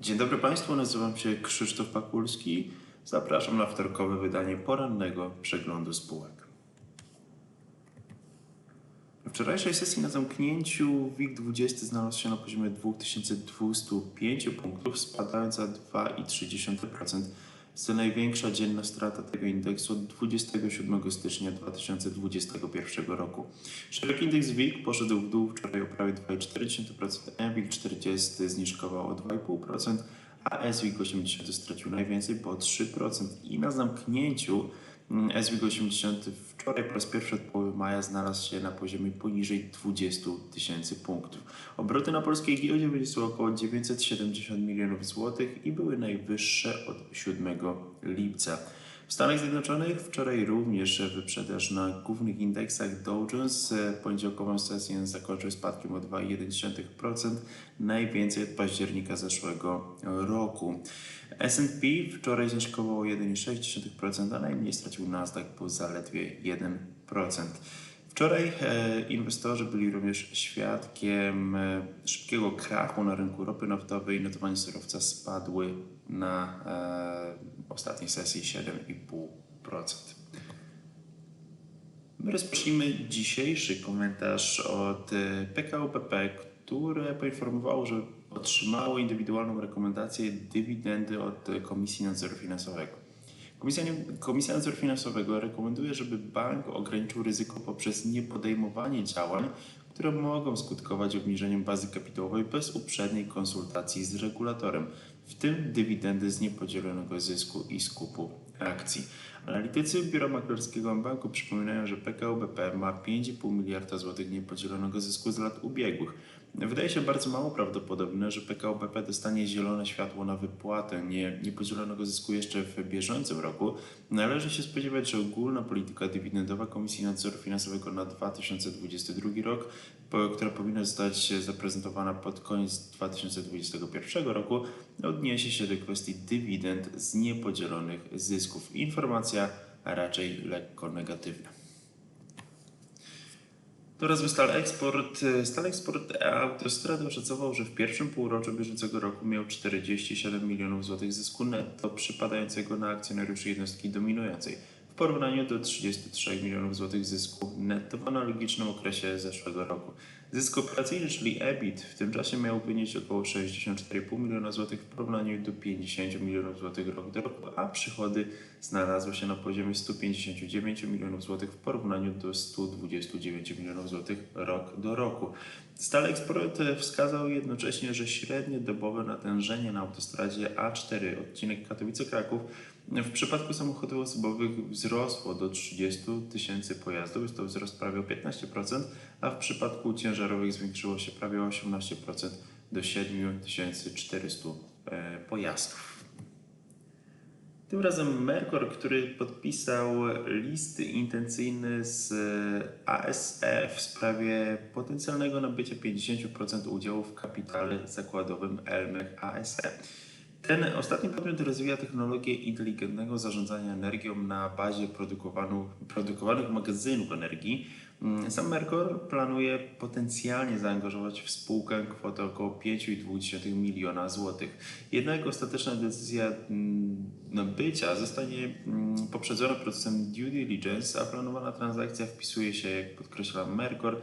Dzień dobry Państwu, nazywam się Krzysztof Pakulski. Zapraszam na wtorkowe wydanie porannego przeglądu spółek. W wczorajszej sesji na zamknięciu WIG20 znalazł się na poziomie 2205 punktów, spadając o 2,3%. Jest to największa dzienna strata tego indeksu od 27 stycznia 2021 roku. Szeroki indeks WIG poszedł w dół wczoraj o prawie 2,4%, MWIG 40 zniżkował o 2,5%, a SWIG 80 stracił najwięcej po 3%. I na zamknięciu SWIG 80 wczoraj po raz pierwszy od połowy maja znalazł się na poziomie poniżej 20 tysięcy punktów. Obroty na polskiej giełdzie wyniosły około 970 milionów złotych i były najwyższe od 7 lipca. W Stanach Zjednoczonych wczoraj również wyprzedaż na głównych indeksach Dow Jones poniedziałkową sesję zakończył spadkiem o 2,1%, najwięcej od października zeszłego roku. S&P wczoraj zniżkował o 1,6%, a najmniej stracił Nasdaq po zaledwie 1%. Wczoraj e, inwestorzy byli również świadkiem e, szybkiego krachu na rynku ropy naftowej. Notowania surowca spadły na e, ostatniej sesji 7,5%. My rozpocznijmy dzisiejszy komentarz od PKO BP, które poinformowało, że otrzymało indywidualną rekomendację dywidendy od Komisji Nadzoru Finansowego. Komisja, Komisja Nadzoru Finansowego rekomenduje, żeby bank ograniczył ryzyko poprzez niepodejmowanie działań, które mogą skutkować obniżeniem bazy kapitałowej bez uprzedniej konsultacji z regulatorem, w tym dywidendy z niepodzielonego zysku i skupu akcji. Analitycy Biura Maklerskiego Banku przypominają, że PKO BP ma 5,5 miliarda złotych niepodzielonego zysku z lat ubiegłych. Wydaje się bardzo mało prawdopodobne, że PKO BP dostanie zielone światło na wypłatę nie, niepodzielonego zysku jeszcze w bieżącym roku. Należy się spodziewać, że ogólna polityka dywidendowa Komisji Nadzoru Finansowego na 2022 rok, która powinna zostać zaprezentowana pod koniec 2021 roku, odniesie się do kwestii dywidend z niepodzielonych zysków. Informacja raczej lekko negatywna. To rozwój Stal Export. Stal Export Autostrada oszacował, że w pierwszym półroczu bieżącego roku miał 47 milionów złotych zysku netto przypadającego na akcjonariuszy jednostki dominującej w porównaniu do 33 milionów złotych zysku netto w analogicznym okresie zeszłego roku. Zysk operacyjny, czyli EBIT, w tym czasie miał wynieść około 64,5 miliona złotych w porównaniu do 50 milionów złotych rok do roku, a przychody znalazły się na poziomie 159 milionów złotych w porównaniu do 129 milionów złotych rok do roku. Stale Eksport wskazał jednocześnie, że średnie dobowe natężenie na autostradzie A4 odcinek Katowice-Kraków w przypadku samochodów osobowych wzrosło do 30 tysięcy pojazdów, jest to wzrost prawie o 15%, a w przypadku ciężarowych zwiększyło się prawie o 18% do 7400 e, pojazdów. Tym razem Mercor, który podpisał list intencyjny z ASE w sprawie potencjalnego nabycia 50% udziału w kapitale zakładowym Elmech ASE. Ten ostatni podmiot rozwija technologię inteligentnego zarządzania energią na bazie produkowanych magazynów energii. Mm, sam Mercor planuje potencjalnie zaangażować w spółkę kwotę około 5,2 miliona złotych. Jednak ostateczna decyzja mm, nabycia zostanie mm, poprzedzona procesem due diligence, a planowana transakcja wpisuje się, jak podkreśla Mercor,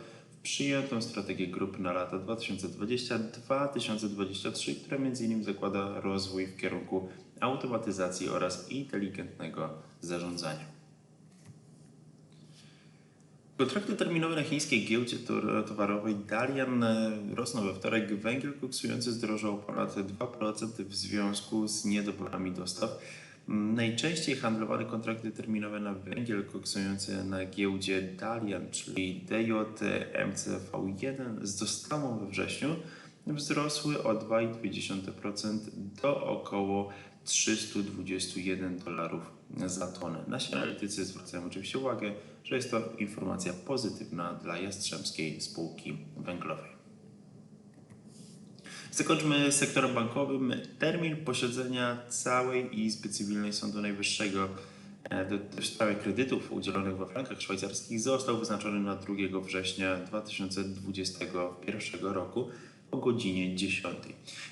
przyjętą strategię grupy na lata 2020-2023, która m.in. zakłada rozwój w kierunku automatyzacji oraz inteligentnego zarządzania. Kontrakty terminowe na chińskiej giełdzie towarowej Dalian e, rosną we wtorek. Węgiel koksujący zdrożał ponad 2% w związku z niedoborami dostaw. Najczęściej handlowane kontrakty terminowe na węgiel koksujący na giełdzie Dalian, czyli DJMCV1 z dostawą we wrześniu wzrosły o 2,2% do około 321 dolarów za tonę. Nasi analitycy zwracają oczywiście uwagę, że jest to informacja pozytywna dla Jastrzębskiej Spółki Węglowej. Zakończmy sektorem bankowym. Termin posiedzenia całej Izby Cywilnej Sądu Najwyższego e, w sprawie kredytów udzielonych we frankach szwajcarskich został wyznaczony na 2 września 2021 roku. O godzinie 10.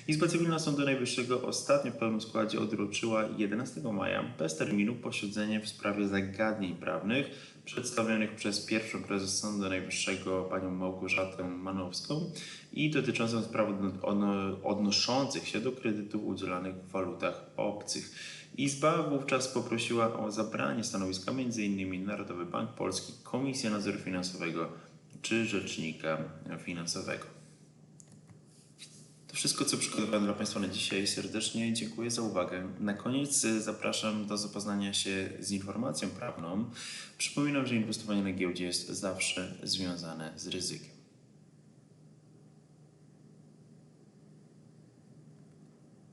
Izba Cywilna Sądu Najwyższego ostatnio w pełnym składzie odroczyła 11 maja bez terminu posiedzenie w sprawie zagadnień prawnych przedstawionych przez pierwszą prezes Sądu Najwyższego panią Małgorzatę Manowską i dotyczącą spraw odnoszących się do kredytów udzielanych w walutach obcych. Izba wówczas poprosiła o zabranie stanowiska m.in. Narodowy Bank Polski, Komisja Nadzoru Finansowego czy Rzecznika Finansowego. Wszystko, co przygotowałem dla Państwa na dzisiaj. Serdecznie dziękuję za uwagę. Na koniec e, zapraszam do zapoznania się z informacją prawną. Przypominam, że inwestowanie na giełdzie jest zawsze związane z ryzykiem.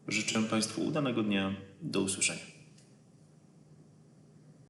Życzę Państwu udanego dnia. Do usłyszenia.